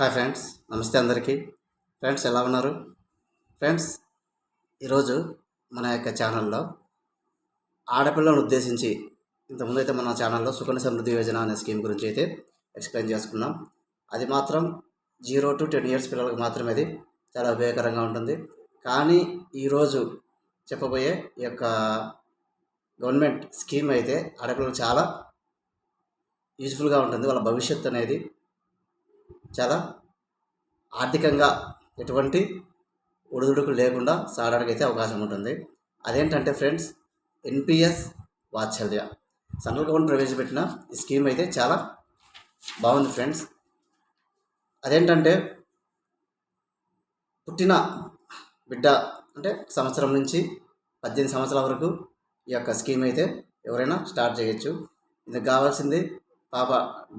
Hi friends నమస్తే అందరికీ. Friends ఎలా ఉన్నారు? ఫ్రెండ్స్ ఈరోజు మన యొక్క ఛానల్లో ఆడపిల్లను ఉద్దేశించి ఇంతకుముందు అయితే మన ఛానల్లో సుకన్య సమృద్ధి యోజన అనే స్కీమ్ గురించి అయితే ఎక్స్ప్లెయిన్ చేసుకున్నాం. అది మాత్రం జీరో టు టెన్ ఇయర్స్ పిల్లలకు మాత్రమే అది. చాలా ఉపయోగకరంగా ఉంటుంది. కానీ ఈరోజు చెప్పబోయే ఈ యొక్క గవర్నమెంట్ స్కీమ్ అయితే ఆడపిల్లలు చాలా యూజ్ఫుల్గా ఉంటుంది. వాళ్ళ భవిష్యత్తు అనేది చాలా ఆర్థికంగా ఎటువంటి ఒడిదుడుకు లేకుండా సాగడానికి అయితే అవకాశం ఉంటుంది. అదేంటంటే friends NPS Vatsalya central government ప్రవేశపెట్టిన ఈ స్కీమ్ అయితే చాలా బాగుంది ఫ్రెండ్స్. అదేంటంటే పుట్టిన బిడ్డ అంటే సంవత్సరం నుంచి పద్దెనిమిది సంవత్సరాల వరకు ఈ యొక్క స్కీమ్ అయితే ఎవరైనా స్టార్ట్ చేయొచ్చు. ఇందుకు కావాల్సింది పాప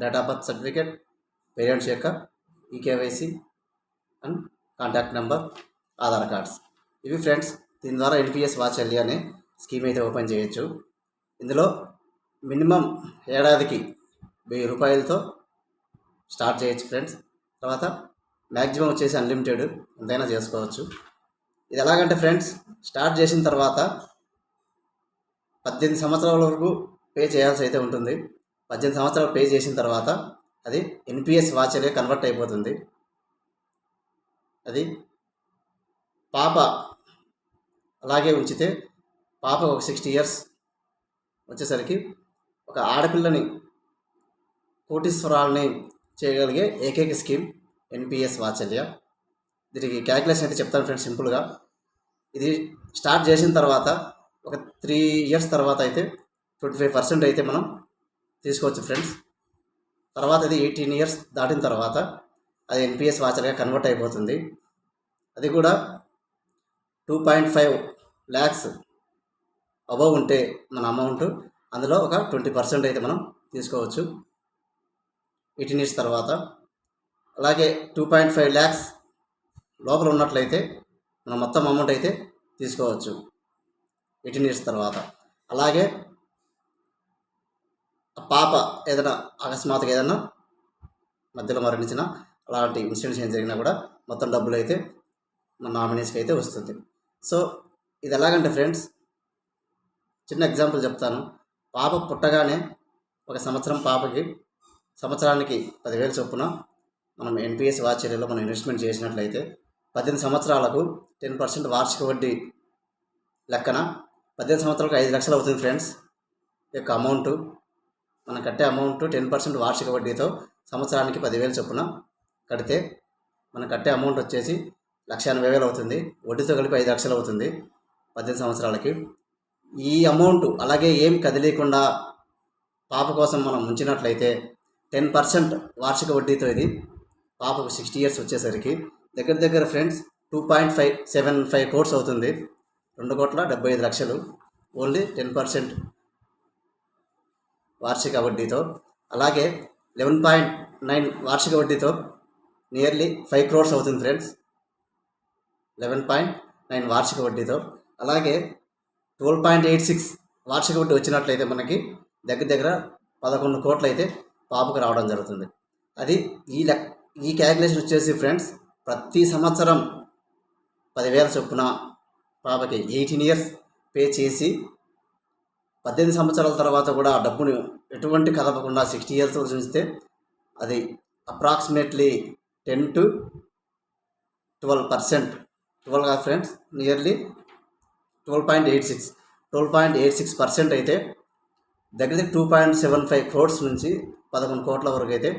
date of birth certificate parents యొక్క eKYC and contact number Aadhaar cards. ఇవి ఫ్రెండ్స్ దీని ద్వారా ఎన్పిఎస్ వాచల్లి అనే స్కీమ్ అయితే ఓపెన్ చేయొచ్చు. ఇందులో మినిమం ఏడాదికి వెయ్యి రూపాయలతో స్టార్ట్ చేయొచ్చు ఫ్రెండ్స్. తర్వాత మ్యాక్సిమం వచ్చేసి అన్లిమిటెడ్ ఎంతైనా చేసుకోవచ్చు. ఇది ఎలాగంటే ఫ్రెండ్స్ స్టార్ట్ చేసిన తర్వాత పద్దెనిమిది సంవత్సరాల వరకు పే చేయాల్సి అయితే ఉంటుంది. పద్దెనిమిది సంవత్సరాలు పే చేసిన తర్వాత అది ఎన్పిఎస్ వాచర్గా కన్వర్ట్ అయిపోతుంది. అది పాప అలాగే ఉంచితే పాప ఒక సిక్స్టీ ఇయర్స్ వచ్చేసరికి ఒక ఆడపిల్లని కోటీశ్వరాలని చేయగలిగే ఏకైక స్కీమ్ ఎన్పిఎస్ వాత్సల్య. దీనికి క్యాలిక్యులేషన్ అయితే చెప్తాను ఫ్రెండ్స్ సింపుల్గా. ఇది స్టార్ట్ చేసిన తర్వాత ఒక త్రీ ఇయర్స్ తర్వాత అయితే ట్వంటీ ఫైవ్ పర్సెంట్ అయితే మనం తీసుకోవచ్చు ఫ్రెండ్స్. తర్వాత అది ఎయిటీన్ ఇయర్స్ దాటిన తర్వాత అది ఎన్పిఎస్ వాచర్గా కన్వర్ట్ అయిపోతుంది. అది కూడా two point five lakhs above ఉంటే మన అమౌంట్ అందులో ఒక ట్వంటీ పర్సెంట్ అయితే మనం తీసుకోవచ్చు. ఎయిటీన్ ఇయర్స్ తర్వాత. అలాగే టూ పాయింట్ ఫైవ్ ల్యాక్స్ లోపల ఉన్నట్లయితే మనం మొత్తం అమౌంట్ అయితే తీసుకోవచ్చు. ఎయిటీన్ ఇయర్స్ తర్వాత. అలాగే పాప ఏదైనా అకస్మాత్తుగా ఏదైనా మధ్యలో మరణించిన అలాంటి ఇన్సిడెంట్స్ ఏం జరిగినా కూడా మొత్తం డబ్బులు అయితే మన నామినీస్కి అయితే వస్తుంది. సో ఇది ఎలాగంటే ఫ్రెండ్స్ చిన్న ఎగ్జాంపుల్ చెప్తాను. పాప పుట్టగానే ఒక సంవత్సరం పాపకి సంవత్సరానికి పదివేలు చొప్పున మనం ఎన్పిఎస్ వాచర్యలో మనం ఇన్వెస్ట్మెంట్ చేసినట్లయితే పద్దెనిమిది సంవత్సరాలకు టెన్ పర్సెంట్ వార్షిక వడ్డీ లెక్కన పద్దెనిమిది సంవత్సరాలకు ఐదు లక్షలు అవుతుంది ఫ్రెండ్స్. యొక్క అమౌంట్ మనం కట్టే అమౌంట్ టెన్ పర్సెంట్ వార్షిక వడ్డీతో సంవత్సరానికి పదివేలు చొప్పున కడితే మనం కట్టే అమౌంట్ వచ్చేసి లక్ష ఎనభై వేలు అవుతుంది. వడ్డీతో కలిపి ఐదు లక్షలు అవుతుంది పద్దెనిమిది సంవత్సరాలకి. ఈ అమౌంట్ అలాగే ఏం కదిలీకుండా పాప కోసం మనం ఉంచినట్లయితే టెన్ పర్సెంట్ వార్షిక వడ్డీతో ఇది పాపకు సిక్స్టీ ఇయర్స్ వచ్చేసరికి దగ్గర దగ్గర friends two point five seven five crores అవుతుంది. రెండు కోట్ల డెబ్బై ఐదు లక్షలు. ఓన్లీ టెన్ పర్సెంట్ వార్షిక వడ్డీతో. అలాగే లెవెన్ పాయింట్ నైన్ వార్షిక వడ్డీతో నియర్లీ ఫైవ్ క్రోర్స్ అవుతుంది ఫ్రెండ్స్. లెవెన్ పాయింట్ నైన్ వార్షిక వడ్డీతో. అలాగే ట్వెల్వ్ పాయింట్ ఎయిట్ సిక్స్ వార్షిక వడ్డీ వచ్చినట్లయితే మనకి దగ్గర దగ్గర పదకొండు కోట్లు అయితే పాపకు రావడం జరుగుతుంది. అది ఈ లెక్ ఈ క్యాలిక్యులేషన్ వచ్చేసి ఫ్రెండ్స్ ప్రతి సంవత్సరం పదివేల చొప్పున పాపకి ఎయిటీన్ ఇయర్స్ పే చేసి పద్దెనిమిది సంవత్సరాల తర్వాత కూడా ఆ డబ్బును ఎటువంటి కదపకుండా సిక్స్టీ ఇయర్స్ చూస్తే అది approximately ten to twelve percent. Twelve కాదు friends nearly twelve point eight six. Twelve point eight six percent అయితే దగ్గర దగ్గర two point seven five crores నుంచి పదకొండు కోట్ల వరకు అయితే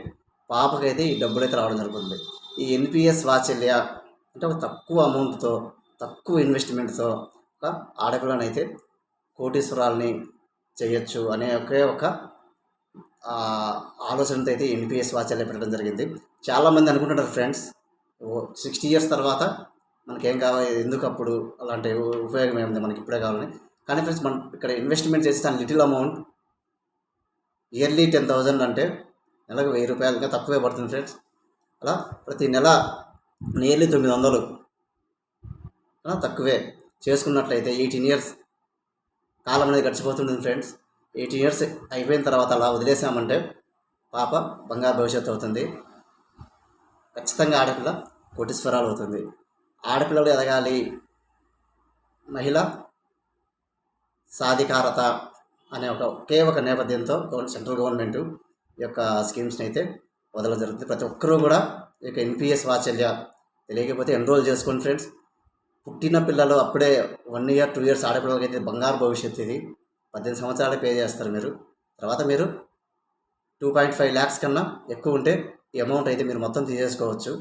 పాపకైతే ఈ డబ్బులు అయితే రావడం జరుగుతుంది. ఈ ఎన్పిఎస్ వాచల్య అంటే ఒక తక్కువ అమౌంట్తో తక్కువ ఇన్వెస్ట్మెంట్తో ఒక ఆడపిల్లనైతే కోటీశ్వరాలని చేయొచ్చు అనే ఒకే ఒక ఆలోచనతో అయితే ఎన్పిఎస్ వాచల్య పెట్టడం జరిగింది. చాలామంది అనుకుంటున్నారు ఫ్రెండ్స్ సిక్స్టీ ఇయర్స్ తర్వాత మనకేం కావాలి ఎందుకు అప్పుడు అలాంటి ఉపయోగం ఏముంది మనకి ఇప్పుడే కావాలని. కానీ ఫ్రెండ్స్ మనం ఇక్కడ ఇన్వెస్ట్మెంట్ చేస్తే దాని little amount yearly ten thousand అంటే నెలకు వెయ్యి రూపాయలు ఇంకా తక్కువే పడుతుంది ఫ్రెండ్స్. అలా ప్రతి నెల నియర్లీ తొమ్మిది వందలు అలా తక్కువే. చేసుకున్నట్లయితే ఎయిటీన్ ఇయర్స్ కాలం అనేది గడిచిపోతుంటుంది ఫ్రెండ్స్. ఎయిటీన్ ఇయర్స్ అయిపోయిన తర్వాత అలా వదిలేసామంటే పాప బంగారు భవిష్యత్తు అవుతుంది. ఖచ్చితంగా ఆడపిల్ల కోటీశ్వరాలు అవుతుంది. ఆడపిల్లలు ఎదగాలి. మహిళ సాధికారత అనే ఒక ఒకే ఒక నేపథ్యంతో సెంట్రల్ గవర్నమెంట్ ఈ యొక్క స్కీమ్స్ని అయితే వదలడం జరుగుతుంది. ప్రతి ఒక్కరూ కూడా ఈ యొక్క ఎన్పిఎస్ వాత్సల్య తెలియకపోతే ఎన్రోల్ చేసుకోండి ఫ్రెండ్స్. పుట్టిన పిల్లలు అప్పుడే వన్ ఇయర్ టూ ఇయర్స్ ఆడపిల్లలకి అయితే బంగారు భవిష్యత్తు ఇది. పద్దెనిమిది సంవత్సరాలు పే చేస్తారు మీరు. తర్వాత మీరు టూ పాయింట్ ఫైవ్ ల్యాక్స్ కన్నా ఎక్కువ ఉంటే ఈ అమౌంట్ అయితే మీరు మొత్తం తీసేసుకోవచ్చు.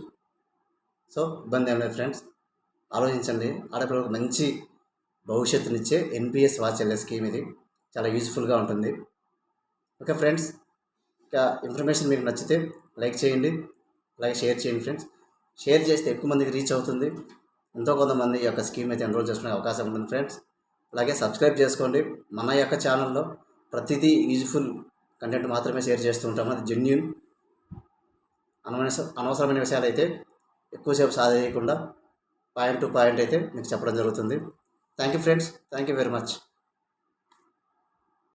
సో ఇబ్బంది ఏం లేదు ఫ్రెండ్స్ ఆలోచించండి. ఆడపిల్లలకు మంచి భవిష్యత్తునిచ్చే ఎన్పిఎస్ వాత్సల్య స్కీమ్ ఇది. చాలా యూస్ఫుల్గా ఉంటుంది. ఓకే ఫ్రెండ్స్ ఇంకా ఇన్ఫర్మేషన్ మీకు నచ్చితే లైక్ చేయండి. అలాగే షేర్ చేయండి ఫ్రెండ్స్ షేర్ చేస్తే ఎక్కువ మందికి రీచ్ అవుతుంది. ఎంతో కొంతమంది ఈ యొక్క స్కీమ్ అయితే ఎన్రోల్ చేసుకునే అవకాశం ఉంటుంది ఫ్రెండ్స్ అలాగే సబ్స్క్రైబ్ చేసుకోండి. మన యొక్క ఛానల్లో ప్రతిదీ యూజ్ఫుల్ కంటెంట్ మాత్రమే షేర్ చేస్తూ ఉంటాము అది జెన్యున్ అనవసర అనవసరమైన విషయాలు అయితే ఎక్కువసేపు సాధేయకుండా పాయింట్ టు పాయింట్ అయితే మీకు చెప్పడం జరుగుతుంది. Thank you friends thank you very much